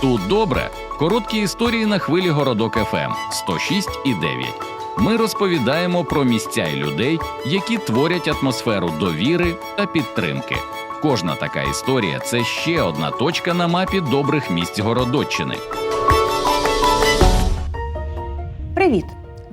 Тут добре. Короткі історії на хвилі Городок ФМ 106 і 9. Ми розповідаємо про місця і людей, які творять атмосферу довіри та підтримки. Кожна така історія це ще одна точка на мапі добрих місць Городоччини. Привіт!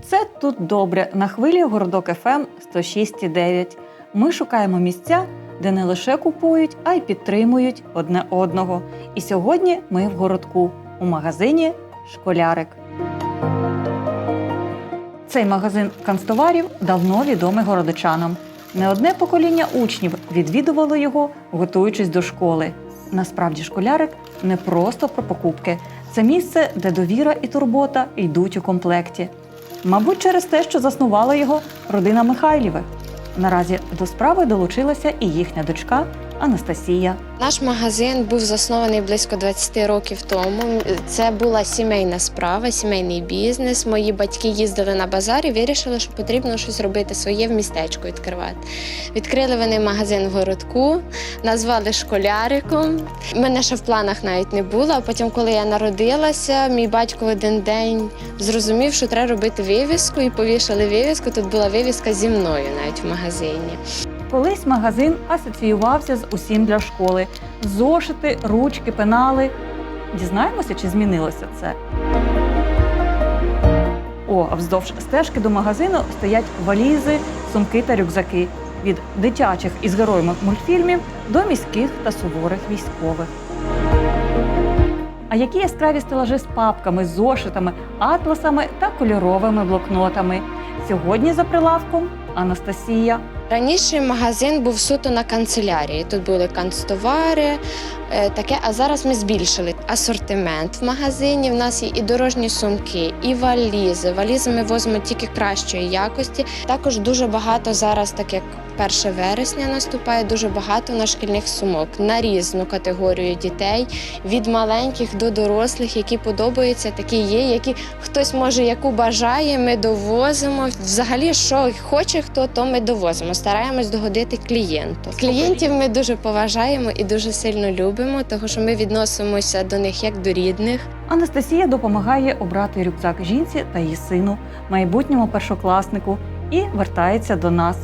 Це тут добре на хвилі Городок ФМ 106,9. Ми шукаємо місця, де не лише купують, а й підтримують одне одного. І сьогодні ми в городку у магазині Школярик. Цей магазин канцтоварів давно відомий городочанам. Не одне покоління учнів відвідувало його, готуючись до школи. Насправді школярик не просто про покупки. Це місце, де довіра і турбота йдуть у комплекті. Мабуть, через те, що заснувала його родина Михайлівих. Наразі до справи долучилася і їхня дочка Анастасія. Наш магазин був заснований близько 20 років тому. Це була сімейна справа, сімейний бізнес. Мої батьки їздили на базар і вирішили, що потрібно щось робити своє в містечку відкривати. Відкрили вони магазин в городку, назвали школяриком. Мене ще в планах навіть не було. А потім, коли я народилася, мій батько один день зрозумів, що треба робити вивіску, і повішали вивіску. Тут була вивіска зі мною навіть в магазині. Колись магазин асоціювався з усім для школи: зошити, ручки, пенали. Дізнаємося, чи змінилося це. О, а вздовж стежки до магазину стоять валізи, сумки та рюкзаки від дитячих із героями мультфільмів до міських та суворих військових. А які яскраві стелажі з папками, зошитами, атласами та кольоровими блокнотами. Сьогодні за прилавком Анастасія. Раніше магазин був суто на канцелярії. Тут були канцтовари, е, таке. А зараз ми збільшили асортимент в магазині. В нас є і дорожні сумки, і валізи. Валізи ми возимо тільки кращої якості. Також дуже багато зараз, так як 1 вересня наступає, дуже багато на шкільних сумок на різну категорію дітей, від маленьких до дорослих, які подобаються, такі є, які хтось може, яку бажає, ми довозимо. Взагалі, що хоче хто, то ми довозимо. Стараємось догодити клієнту. Клієнтів ми дуже поважаємо і дуже сильно любимо, тому що ми відносимося до них як до рідних. Анастасія допомагає обрати рюкзак жінці та її сину, майбутньому першокласнику, і вертається до нас.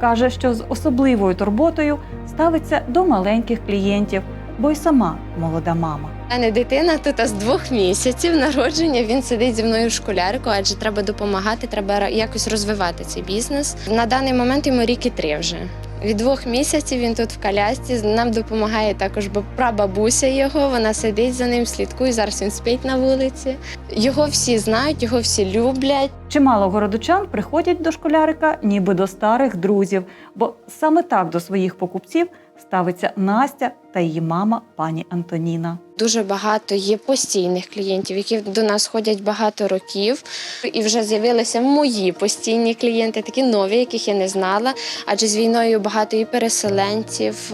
Каже, що з особливою турботою ставиться до маленьких клієнтів, бо й сама молода мама. У мене дитина тут з двох місяців народження. Він сидить зі мною в школярку, адже треба допомагати, треба якось розвивати цей бізнес. На даний момент йому рік і три вже. Від двох місяців він тут в колясці. Нам допомагає також прабабуся його. Вона сидить за ним, слідкує. Зараз він спить на вулиці. Його всі знають, його всі люблять. Чимало городочан приходять до школярика ніби до старих друзів, бо саме так до своїх покупців ставиться Настя та її мама пані Антоніна. Дуже багато є постійних клієнтів, які до нас ходять багато років, і вже з'явилися мої постійні клієнти, такі нові, яких я не знала. Адже з війною багато і переселенців.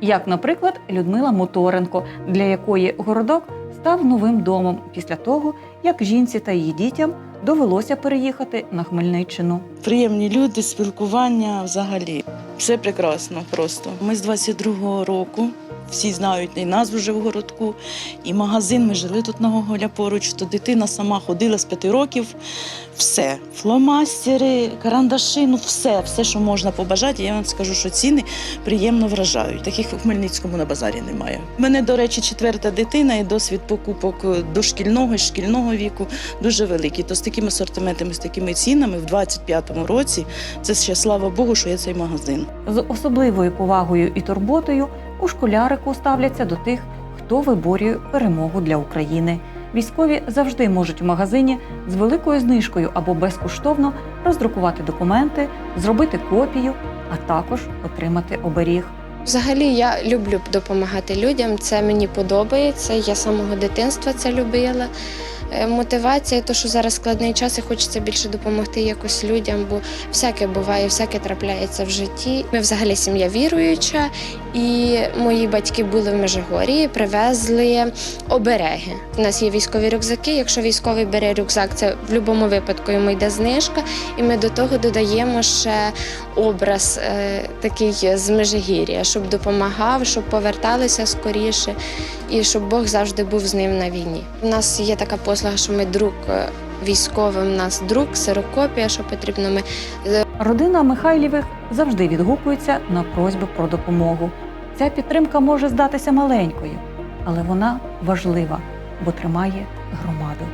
Як, наприклад, Людмила Моторенко, для якої городок став новим домом після того, як жінці та її дітям довелося переїхати на Хмельниччину. Приємні люди, спілкування взагалі. Все прекрасно просто. Ми з 22-го року. Всі знають і нас вже в городку, і магазин. Ми жили тут на Гоголя поруч. То дитина сама ходила з п'яти років. Все, фломастери, карандаші, ну все, все, що можна побажати. Я вам скажу, що ціни приємно вражають. Таких у Хмельницькому на базарі немає. У мене, до речі, четверта дитина і досвід покупок дошкільного і шкільного віку дуже великий. То з такими асортиментами, з такими цінами в 25-му році це ще слава Богу, що є цей магазин. З особливою повагою і турботою у школярику ставляться до тих, хто виборює перемогу для України. Військові завжди можуть у магазині з великою знижкою або безкоштовно роздрукувати документи, зробити копію, а також отримати оберіг. Взагалі я люблю допомагати людям. Це мені подобається. Я самого дитинства це любила. Е, Мотивація, то що зараз складний час і хочеться більше допомогти якось людям, бо всяке буває, всяке трапляється в житті. Ми взагалі сім'я віруюча, і мої батьки були в Межигорії, привезли обереги. У нас є військові рюкзаки. Якщо військовий бере рюкзак, це в будь-якому випадку йому йде знижка. І ми до того додаємо ще образ е, такий з Межигір'я, щоб допомагав, щоб поверталися скоріше. І щоб Бог завжди був з ним на війні. У нас є така послуга, що ми друг е, військовим, у нас друг, ксерокопія, що потрібно. Ми Родина Михайлівих завжди відгукується на просьби про допомогу. Ця підтримка може здатися маленькою, але вона важлива, бо тримає громаду.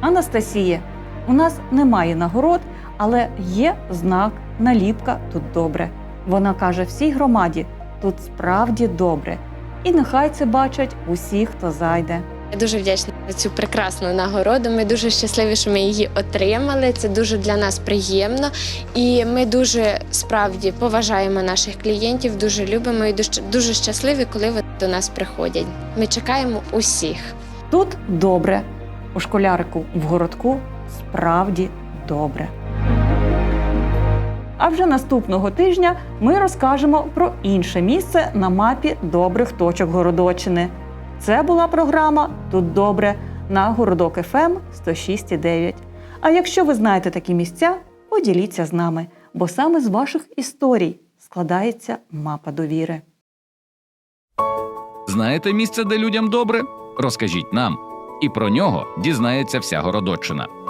Анастасія, у нас немає нагород, але є знак наліпка тут добре. Вона каже всій громаді: тут справді добре. І нехай це бачать усі, хто зайде. Я дуже вдячна за цю прекрасну нагороду. Ми дуже щасливі, що ми її отримали. Це дуже для нас приємно. І ми дуже справді поважаємо наших клієнтів, дуже любимо і дуже- дуже щасливі, коли вони до нас приходять. Ми чекаємо усіх. Тут добре. У школярику в городку справді добре. А вже наступного тижня ми розкажемо про інше місце на мапі добрих точок Городочини. Це була програма Тут добре на Городок ФМ 106,9. А якщо ви знаєте такі місця, поділіться з нами, бо саме з ваших історій складається мапа довіри. Знаєте місце, де людям добре? Розкажіть нам. І про нього дізнається вся Городоччина.